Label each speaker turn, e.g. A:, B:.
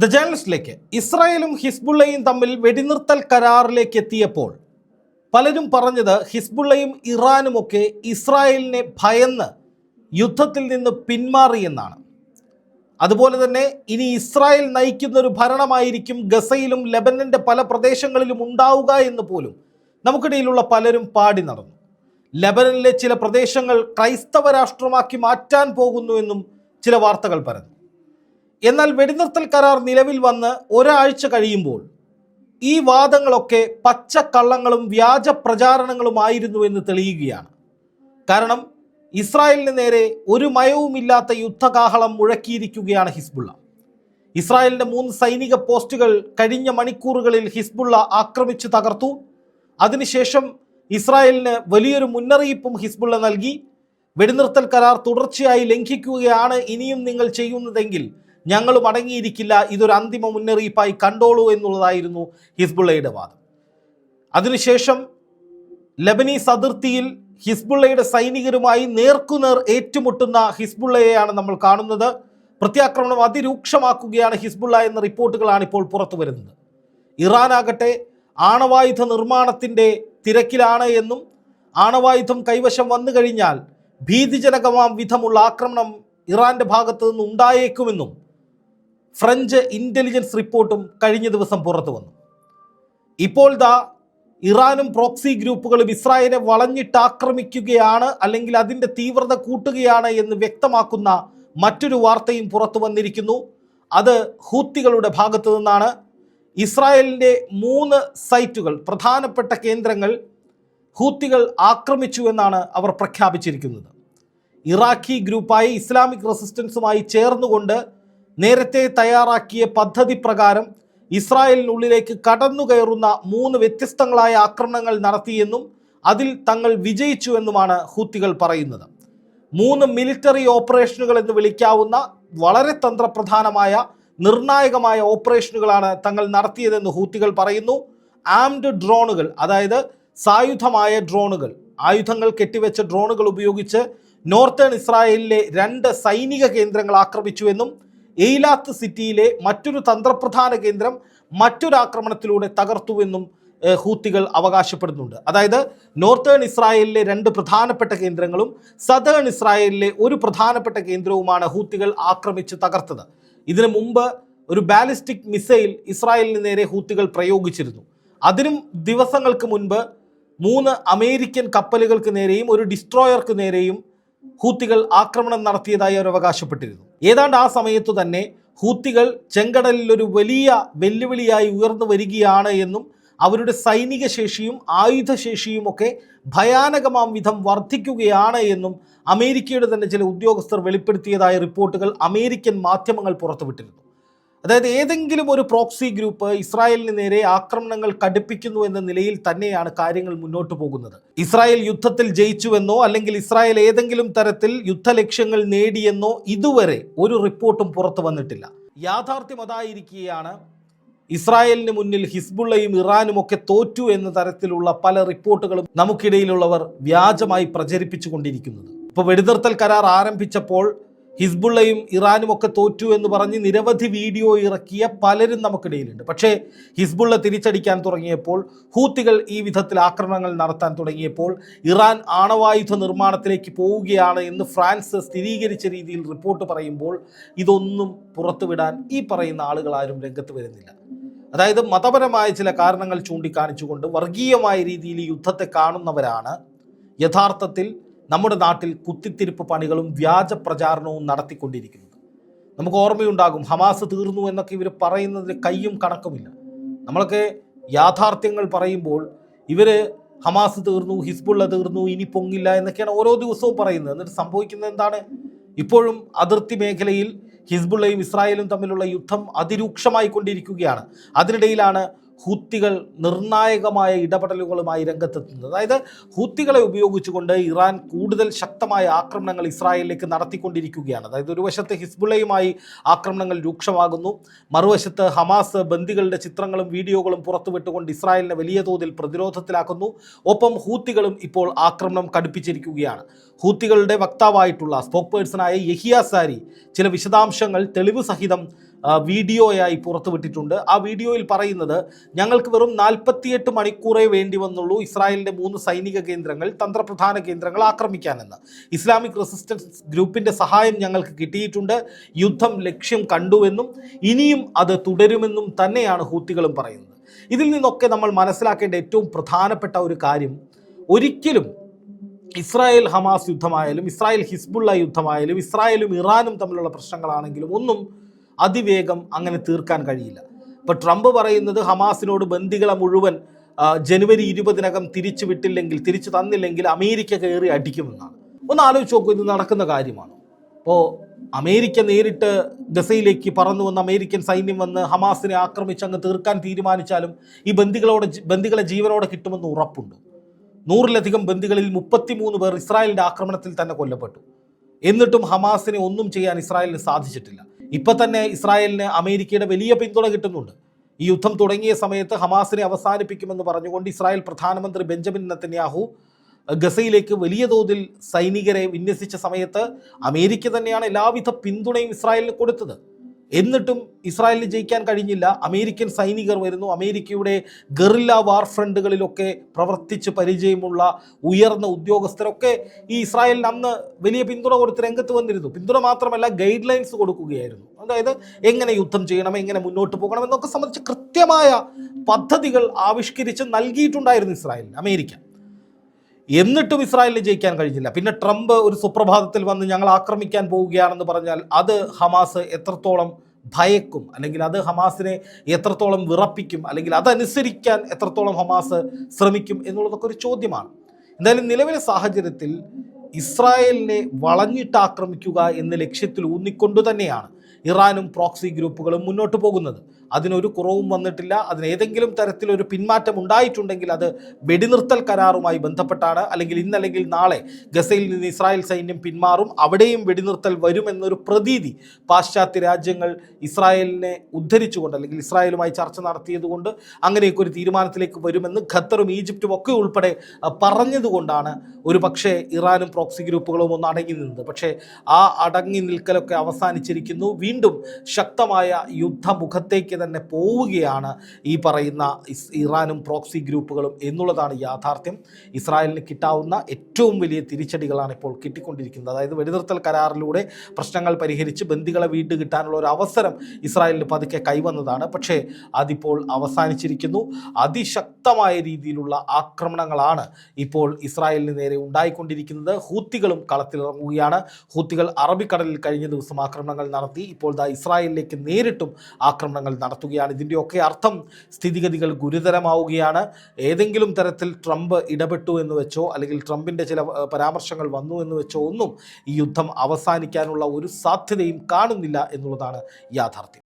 A: The ജേണലിസ്റ്റിലേക്ക് ഇസ്രായേലും ഹിസ്ബുള്ളയും തമ്മിൽ വെടിനിർത്തൽ കരാറിലേക്ക് എത്തിയപ്പോൾ പലരും പറഞ്ഞത് ഹിസ്ബുള്ളയും ഇറാനുമൊക്കെ ഇസ്രായേലിനെ ഭയന്ന് യുദ്ധത്തിൽ നിന്ന് പിന്മാറിയെന്നാണ് അതുപോലെ തന്നെ ഇനി ഇസ്രായേൽ നയിക്കുന്ന ഒരു ഭരണമായിരിക്കും ഗസയിലും ലബനന്റെ പല പ്രദേശങ്ങളിലും ഉണ്ടാവുക എന്ന് പോലും നമുക്കിടയിലുള്ള പലരും പാടി നടന്നു. ലബനനിലെ ചില പ്രദേശങ്ങൾ ക്രൈസ്തവ രാഷ്ട്രമാക്കി മാറ്റാൻ പോകുന്നുവെന്നും ചില വാർത്തകൾ പരന്നു. എന്നാൽ വെടിനിർത്തൽ കരാർ നിലവിൽ വന്ന് ഒരാഴ്ച കഴിയുമ്പോൾ ഈ വാദങ്ങളൊക്കെ പച്ചക്കള്ളങ്ങളും വ്യാജ പ്രചാരണങ്ങളുമായിരുന്നു എന്ന് തെളിയുകയാണ്. കാരണം ഇസ്രായേലിന് നേരെ ഒരു മയവുമില്ലാത്ത യുദ്ധകാഹളം മുഴക്കിയിരിക്കുകയാണ് ഹിസ്ബുള്ള. ഇസ്രായേലിന്റെ മൂന്ന് സൈനിക പോസ്റ്റുകൾ കഴിഞ്ഞ മണിക്കൂറുകളിൽ ഹിസ്ബുള്ള ആക്രമിച്ച് തകർത്തു. അതിനുശേഷം ഇസ്രായേലിന് വലിയൊരു മുന്നറിയിപ്പും ഹിസ്ബുള്ള നൽകി. വെടിനിർത്തൽ കരാർ തുടർച്ചയായി ലംഘിക്കുകയാണ് ഇനിയും നിങ്ങൾ ചെയ്യുന്നതെങ്കിൽ ഞങ്ങളും മടങ്ങിയിരിക്കില്ല ഇതൊരു അന്തിമ മുന്നറിയിപ്പായി കണ്ടോളൂ എന്നുള്ളതായിരുന്നു ഹിസ്ബുള്ളയുടെ വാദം. അതിനുശേഷം ലബനീസ് അതിർത്തിയിൽ ഹിസ്ബുള്ളയുടെ സൈനികരുമായി നേർക്കുനേർ ഏറ്റുമുട്ടുന്ന ഹിസ്ബുള്ളയെയാണ് നമ്മൾ കാണുന്നത്. പ്രത്യാക്രമണം അതിരൂക്ഷമാക്കുകയാണ് ഹിസ്ബുള്ള എന്ന റിപ്പോർട്ടുകളാണ് ഇപ്പോൾ പുറത്തു വരുന്നത്. ഇറാനാകട്ടെ ആണവായുധ നിർമ്മാണത്തിന്റെ തിരക്കിലാണ് എന്നും ആണവായുധം കൈവശം വന്നു കഴിഞ്ഞാൽ ഭീതിജനകമാം വിധമുള്ള ആക്രമണം ഇറാന്റെ ഭാഗത്തു നിന്ന് ഉണ്ടായേക്കുമെന്നും ഫ്രഞ്ച് ഇന്റലിജൻസ് റിപ്പോർട്ടും കഴിഞ്ഞ ദിവസം പുറത്തു വന്നു. ഇപ്പോൾ ദാ ഇറാനും പ്രോക്സി ഗ്രൂപ്പുകളും വളഞ്ഞിട്ട് ആക്രമിക്കുകയാണ് അല്ലെങ്കിൽ അതിന്റെ തീവ്രത കൂട്ടുകയാണ് എന്ന് വ്യക്തമാക്കുന്ന മറ്റൊരു വാർത്തയും പുറത്തു വന്നിരിക്കുന്നു. അത് ഹൂത്തികളുടെ ഭാഗത്തു നിന്നാണ്. ഇസ്രായേലിന്റെ മൂന്ന് സൈറ്റുകൾ പ്രധാനപ്പെട്ട കേന്ദ്രങ്ങൾ ഹൂത്തികൾ ആക്രമിച്ചു എന്നാണ് അവർ പ്രഖ്യാപിച്ചിരിക്കുന്നത്. ഇറാഖി ഗ്രൂപ്പായി ഇസ്ലാമിക് റെസിസ്റ്റൻസുമായി ചേർന്നുകൊണ്ട് നേരത്തെ തയ്യാറാക്കിയ പദ്ധതി പ്രകാരം ഇസ്രായേലിനുള്ളിലേക്ക് കടന്നു കയറുന്ന മൂന്ന് വ്യത്യസ്തങ്ങളായ ആക്രമണങ്ങൾ നടത്തിയെന്നും അതിൽ തങ്ങൾ വിജയിച്ചുവെന്നുമാണ് ഹൂത്തികൾ പറയുന്നത്. മൂന്ന് മിലിറ്ററി ഓപ്പറേഷനുകൾ എന്ന് വിളിക്കാവുന്ന വളരെ തന്ത്രപ്രധാനമായ നിർണായകമായ ഓപ്പറേഷനുകളാണ് തങ്ങൾ നടത്തിയതെന്ന് ഹൂത്തികൾ പറയുന്നു. ആംഡ് ഡ്രോണുകൾ അതായത് സായുധമായ ഡ്രോണുകൾ ആയുധങ്ങൾ കെട്ടിവെച്ച ഡ്രോണുകൾ ഉപയോഗിച്ച് നോർത്തേൺ ഇസ്രായേലിലെ രണ്ട് സൈനിക കേന്ദ്രങ്ങൾ ആക്രമിച്ചുവെന്നും എയ്ലാത്ത് സിറ്റിയിലെ മറ്റൊരു തന്ത്രപ്രധാന കേന്ദ്രം മറ്റൊരു ആക്രമണത്തിലൂടെ തകർത്തുവെന്നും ഹൂത്തികൾ അവകാശപ്പെടുന്നുണ്ട്. അതായത് നോർത്തേൺ ഇസ്രായേലിലെ രണ്ട് പ്രധാനപ്പെട്ട കേന്ദ്രങ്ങളും സതേൺ ഇസ്രായേലിലെ ഒരു പ്രധാനപ്പെട്ട കേന്ദ്രവുമാണ് ഹൂത്തികൾ ആക്രമിച്ച് തകർത്തത്. ഇതിനു മുമ്പ് ഒരു ബാലിസ്റ്റിക് മിസൈൽ ഇസ്രായേലിന് നേരെ ഹൂത്തികൾ പ്രയോഗിച്ചിരുന്നു. അതിനും ദിവസങ്ങൾക്ക് മുൻപ് മൂന്ന് അമേരിക്കൻ കപ്പലുകൾക്ക് നേരെയും ഒരു ഡിസ്ട്രോയർക്ക് നേരെയും ഹൂത്തികൾ ആക്രമണം നടത്തിയതായി അവർ അവകാശപ്പെട്ടിരുന്നു. ഏതാണ്ട് ആ സമയത്തു തന്നെ ഹൂത്തികൾ ചെങ്കടലിൽ ഒരു വലിയ വെല്ലുവിളിയായി ഉയർന്നു വരികയാണ് എന്നും അവരുടെ സൈനിക ശേഷിയും ആയുധശേഷിയും ഒക്കെ ഭയാനകമാം വിധം വർദ്ധിക്കുകയാണ് എന്നും അമേരിക്കയുടെ തന്നെ ചില ഉദ്യോഗസ്ഥർ വെളിപ്പെടുത്തിയതായ റിപ്പോർട്ടുകൾ അമേരിക്കൻ മാധ്യമങ്ങൾ പുറത്തുവിട്ടിരുന്നു. അതായത് ഏതെങ്കിലും ഒരു പ്രോക്സി ഗ്രൂപ്പ് ഇസ്രായേലിന് നേരെ ആക്രമണങ്ങൾ കടുപ്പിക്കുന്നു എന്ന നിലയിൽ തന്നെയാണ് കാര്യങ്ങൾ മുന്നോട്ട് പോകുന്നത്. ഇസ്രായേൽ യുദ്ധത്തിൽ ജയിച്ചുവെന്നോ അല്ലെങ്കിൽ ഇസ്രായേൽ ഏതെങ്കിലും തരത്തിൽ യുദ്ധ യുദ്ധലക്ഷ്യങ്ങൾ നേടിയെന്നോ ഇതുവരെ ഒരു റിപ്പോർട്ടും പുറത്തു വന്നിട്ടില്ല. യാഥാർത്ഥ്യം അതായിരിക്കുകയാണ് ഇസ്രായേലിന് മുന്നിൽ ഹിസ്ബുള്ളയും ഇറാനും ഒക്കെ തോറ്റു എന്ന തരത്തിലുള്ള പല റിപ്പോർട്ടുകളും നമുക്കിടയിലുള്ളവർ വ്യാജമായി പ്രചരിപ്പിച്ചുകൊണ്ടിരിക്കുന്നത്. ഇപ്പോൾ വെടിനിർത്തൽ കരാർ ആരംഭിച്ചപ്പോൾ ഹിസ്ബുള്ളയും ഇറാനും ഒക്കെ തോറ്റു എന്ന് പറഞ്ഞ് നിരവധി വീഡിയോ ഇറക്കിയ പലരും നമുക്കിടയിലുണ്ട്. പക്ഷേ ഹിസ്ബുള്ള തിരിച്ചടിക്കാൻ തുടങ്ങിയപ്പോൾ ഹൂത്തികൾ ഈ വിധത്തിൽ ആക്രമണങ്ങൾ നടത്താൻ തുടങ്ങിയപ്പോൾ ഇറാൻ ആണവായുധ നിർമ്മാണത്തിലേക്ക് പോവുകയാണ് എന്ന് ഫ്രാൻസ് സ്ഥിരീകരിച്ച രീതിയിൽ റിപ്പോർട്ട് പറയുമ്പോൾ ഇതൊന്നും പുറത്തുവിടാൻ ഈ പറയുന്ന ആളുകൾ ആരും രംഗത്ത് വരുന്നില്ല. അതായത് മതപരമായ ചില കാരണങ്ങൾ ചൂണ്ടിക്കാണിച്ചുകൊണ്ട് വർഗീയമായ രീതിയിൽ യുദ്ധത്തെ കാണുന്നവരാണ്. യഥാർത്ഥത്തിൽ നമ്മുടെ നാട്ടിൽ കുത്തിത്തിരിപ്പ് പണികളും വ്യാജ പ്രചാരണവും നടത്തിക്കൊണ്ടിരിക്കുന്നത്. നമുക്ക് ഓർമ്മയുണ്ടാകും ഹമാസ് തീർന്നു എന്നൊക്കെ ഇവർ പറയുന്നതിന് കയ്യും കണക്കുമില്ല. നമ്മളൊക്കെ യാഥാർത്ഥ്യങ്ങൾ പറയുമ്പോൾ ഇവർ ഹമാസ് തീർന്നു ഹിസ്ബുള്ള തീർന്നു ഇനി പൊങ്ങില്ല എന്നൊക്കെയാണ് ഓരോ ദിവസവും പറയുന്നത്. എന്നിട്ട് സംഭവിക്കുന്നത് എന്താണ്? ഇപ്പോഴും അതിർത്തി മേഖലയിൽ ഹിസ്ബുള്ളയും ഇസ്രായേലും തമ്മിലുള്ള യുദ്ധം അതിരൂക്ഷമായി കൊണ്ടിരിക്കുകയാണ് അതിനിടയിലാണ് ഹൂത്തികൾ നിർണായകമായ ഇടപെടലുകളുമായി രംഗത്തെത്തുന്നത്. അതായത് ഹുത്തികളെ ഉപയോഗിച്ചുകൊണ്ട് ഇറാൻ കൂടുതൽ ശക്തമായ ആക്രമണങ്ങൾ ഇസ്രായേലിലേക്ക് നടത്തിക്കൊണ്ടിരിക്കുകയാണ്. അതായത് ഒരു വശത്ത് ഹിസ്ബുള്ളയുമായി ആക്രമണങ്ങൾ രൂക്ഷമാകുന്നു. മറുവശത്ത് ഹമാസ് ബന്ദികളുടെ ചിത്രങ്ങളും വീഡിയോകളും പുറത്തുവിട്ടുകൊണ്ട് ഇസ്രായേലിനെ വലിയ തോതിൽ പ്രതിരോധത്തിലാക്കുന്നു. ഒപ്പം ഹൂത്തികളും ഇപ്പോൾ ആക്രമണം കടുപ്പിച്ചിരിക്കുകയാണ്. ഹൂത്തികളുടെ വക്താവായിട്ടുള്ള സ്പോക്ക് പേഴ്സണായ യഹിയ സാരി ചില വിശദാംശങ്ങൾ തെളിവ് സഹിതം വീഡിയോയായി പുറത്തുവിട്ടിട്ടുണ്ട്. ആ വീഡിയോയിൽ പറയുന്നത് ഞങ്ങൾക്ക് വെറും നാൽപ്പത്തിയെട്ട് മണിക്കൂറേ വേണ്ടി വന്നുള്ളൂ ഇസ്രായേലിന്റെ മൂന്ന് സൈനിക കേന്ദ്രങ്ങൾ തന്ത്രപ്രധാന കേന്ദ്രങ്ങൾ ആക്രമിക്കാനെന്ന്. ഇസ്ലാമിക് റെസിസ്റ്റൻസ് ഗ്രൂപ്പിന്റെ സഹായം ഞങ്ങൾക്ക് കിട്ടിയിട്ടുണ്ട്. യുദ്ധം ലക്ഷ്യം കണ്ടുവെന്നും ഇനിയും അത് തുടരുമെന്നും തന്നെയാണ് ഹൂത്തികളും പറയുന്നത്. ഇതിൽ നിന്നൊക്കെ നമ്മൾ മനസ്സിലാക്കേണ്ട ഏറ്റവും പ്രധാനപ്പെട്ട ഒരു കാര്യം ഒരിക്കലും ഇസ്രായേൽ ഹമാസ് യുദ്ധമായാലും ഇസ്രായേൽ ഹിസ്ബുള്ള യുദ്ധമായാലും ഇസ്രായേലും ഇറാനും തമ്മിലുള്ള പ്രശ്നങ്ങളാണെങ്കിലും ഒന്നും അതിവേഗം അങ്ങനെ തീർക്കാൻ കഴിയില്ല. ഇപ്പോൾ ട്രംപ് പറയുന്നത് ഹമാസിനോട് ബന്ദികളെ മുഴുവൻ ജനുവരി ഇരുപതിനകം തിരിച്ചു വിട്ടില്ലെങ്കിൽ തിരിച്ചു തന്നില്ലെങ്കിൽ അമേരിക്ക കയറി അടിക്കുമെന്നാണ്. ഒന്ന് ആലോചിച്ച് നോക്കൂ ഇത് നടക്കുന്ന കാര്യമാണ്? അപ്പോൾ അമേരിക്ക നേരിട്ട് ഗസയിലേക്ക് പറന്നു വന്ന് അമേരിക്കൻ സൈന്യം വന്ന് ഹമാസിനെ ആക്രമിച്ച് അങ്ങ് തീർക്കാൻ തീരുമാനിച്ചാലും ഈ ബന്ദികളോട് ബന്ദികളെ ജീവനോടെ കിട്ടുമെന്ന് ഉറപ്പുണ്ട്. നൂറിലധികം ബന്ദികളിൽ മുപ്പത്തിമൂന്ന് പേർ ഇസ്രായേലിന്റെ ആക്രമണത്തിൽ തന്നെ കൊല്ലപ്പെട്ടു. എന്നിട്ടും ഹമാസിനെ ഒന്നും ചെയ്യാൻ ഇസ്രായേലിന് സാധിച്ചിട്ടില്ല. ഇപ്പൊ തന്നെ ഇസ്രായേലിന് അമേരിക്കയുടെ വലിയ പിന്തുണ കിട്ടുന്നുണ്ട്. ഈ യുദ്ധം തുടങ്ങിയ സമയത്ത് ഹമാസിനെ അവസാനിപ്പിക്കുമെന്ന് പറഞ്ഞുകൊണ്ട് ഇസ്രായേൽ പ്രധാനമന്ത്രി ബെഞ്ചമിൻ നത്തന്യാഹു ഗസയിലേക്ക് വലിയ തോതിൽ സൈനികരെ വിന്യസിച്ച സമയത്ത് അമേരിക്ക തന്നെയാണ് എല്ലാവിധ പിന്തുണയും ഇസ്രായേലിന് കൊടുത്തത്. എന്നിട്ടും ഇസ്രായേലിന് ജയിക്കാൻ കഴിഞ്ഞില്ല. അമേരിക്കൻ സൈനികർ വരുന്നു. അമേരിക്കയുടെ ഗറില്ല വാർ ഫ്രണ്ടുകളിലൊക്കെ പ്രവർത്തിച്ച് പരിചയമുള്ള ഉയർന്ന ഉദ്യോഗസ്ഥരൊക്കെ ഈ ഇസ്രായേലിന് അന്ന് വലിയ പിന്തുണ കൊടുത്ത് രംഗത്ത് വന്നിരുന്നു. പിന്തുണ മാത്രമല്ല ഗൈഡ് ലൈൻസ് കൊടുക്കുകയായിരുന്നു. അതായത് എങ്ങനെ യുദ്ധം ചെയ്യണം എങ്ങനെ മുന്നോട്ട് പോകണം എന്നൊക്കെ സംബന്ധിച്ച് കൃത്യമായ പദ്ധതികൾ ആവിഷ്കരിച്ച് നൽകിയിട്ടുണ്ടായിരുന്നു ഇസ്രായേലിന് അമേരിക്ക. എന്നിട്ടും ഇസ്രായേലിന് ജയിക്കാൻ കഴിഞ്ഞില്ല. പിന്നെ ട്രംപ് ഒരു സുപ്രഭാതത്തിൽ വന്ന് ഞങ്ങൾ ആക്രമിക്കാൻ പോവുകയാണെന്ന് പറഞ്ഞാൽ അത് ഹമാസ് എത്രത്തോളം ഭയക്കും അല്ലെങ്കിൽ അത് ഹമാസിനെ എത്രത്തോളം വിറപ്പിക്കും അല്ലെങ്കിൽ അതനുസരിക്കാൻ എത്രത്തോളം ഹമാസ് ശ്രമിക്കും എന്നുള്ളതൊക്കെ ഒരു ചോദ്യമാണ്. എന്തായാലും നിലവിലെ സാഹചര്യത്തിൽ ഇസ്രായേലിനെ വളഞ്ഞിട്ട് ആക്രമിക്കുക എന്ന ലക്ഷ്യത്തിൽ ഊന്നിക്കൊണ്ടു തന്നെയാണ് ഇറാനും പ്രോക്സി ഗ്രൂപ്പുകളും മുന്നോട്ട് പോകുന്നത്. അതിനൊരു കുറവും വന്നിട്ടില്ല. അതിന് ഏതെങ്കിലും തരത്തിലൊരു പിന്മാറ്റം ഉണ്ടായിട്ടുണ്ടെങ്കിൽ അത് വെടിനിർത്തൽ കരാറുമായി ബന്ധപ്പെട്ടാണ്. അല്ലെങ്കിൽ ഇന്നല്ലെങ്കിൽ നാളെ ഗസയിൽ നിന്ന് ഇസ്രായേൽ സൈന്യം പിന്മാറും. അവിടെയും വെടിനിർത്തൽ വരുമെന്നൊരു പ്രതീതി പാശ്ചാത്യ രാജ്യങ്ങൾ ഇസ്രായേലിനെ ഉദ്ധരിച്ചുകൊണ്ട് അല്ലെങ്കിൽ ഇസ്രായേലുമായി ചർച്ച നടത്തിയതുകൊണ്ട് അങ്ങനെയൊക്കെ ഒരു തീരുമാനത്തിലേക്ക് വരുമെന്ന് ഖത്തറും ഈജിപ്തും ഒക്കെ ഉൾപ്പെടെ പറഞ്ഞതുകൊണ്ടാണ് ഒരു പക്ഷേ ഇറാനും പ്രോക്സി ഗ്രൂപ്പുകളും ഒന്ന് അടങ്ങി നിന്നത്. പക്ഷേ ആ അടങ്ങി നിൽക്കലൊക്കെ അവസാനിച്ചിരിക്കുന്നു. വീണ്ടും ശക്തമായ യുദ്ധമുഖത്തേക്ക് തന്നെ പോവുകയാണ് ഈ പറയുന്ന ഇറാനും പ്രോക്സി ഗ്രൂപ്പുകളും എന്നുള്ളതാണ് യാഥാർത്ഥ്യം. ഇസ്രായേലിന് കിട്ടാവുന്ന ഏറ്റവും വലിയ തിരിച്ചടികളാണ് ഇപ്പോൾ കിട്ടിക്കൊണ്ടിരിക്കുന്നത്. അതായത് വെടിനിർത്തൽ കരാറിലൂടെ പ്രശ്നങ്ങൾ പരിഹരിച്ച് ബന്ദികളെ വീട് കിട്ടാനുള്ള ഒരു അവസരം ഇസ്രായേലിന് പതുക്കെ കൈവന്നതാണ്. പക്ഷേ അതിപ്പോൾ അവസാനിച്ചിരിക്കുന്നു. അതിശക്തമായ രീതിയിലുള്ള ആക്രമണങ്ങളാണ് ഇപ്പോൾ ഇസ്രായേലിന് നേരെ ഉണ്ടായിക്കൊണ്ടിരിക്കുന്നത്. ഹൂത്തികളും കളത്തിലിറങ്ങുകയാണ്. ഹൂത്തികൾ അറബിക്കടലിൽ കഴിഞ്ഞ ദിവസം ആക്രമണങ്ങൾ നടത്തി. ഇപ്പോൾ ദാ ഇസ്രായേലിലേക്ക് നേരിട്ടും ആക്രമണങ്ങൾ നടത്തുകയാണ്. ഇതിന്റെയൊക്കെ അർത്ഥം സ്ഥിതിഗതികൾ ഗുരുതരമാവുകയാണ്. ഏതെങ്കിലും തരത്തിൽ ട്രംപ് ഇടപെട്ടു എന്ന് വെച്ചോ അല്ലെങ്കിൽ ട്രംപിന്റെ ചില പരാമർശങ്ങൾ വന്നു എന്ന് വെച്ചോ ഒന്നും ഈ യുദ്ധം അവസാനിക്കാനുള്ള ഒരു സാധ്യതയും കാണുന്നില്ല എന്നുള്ളതാണ് യാഥാർത്ഥ്യം.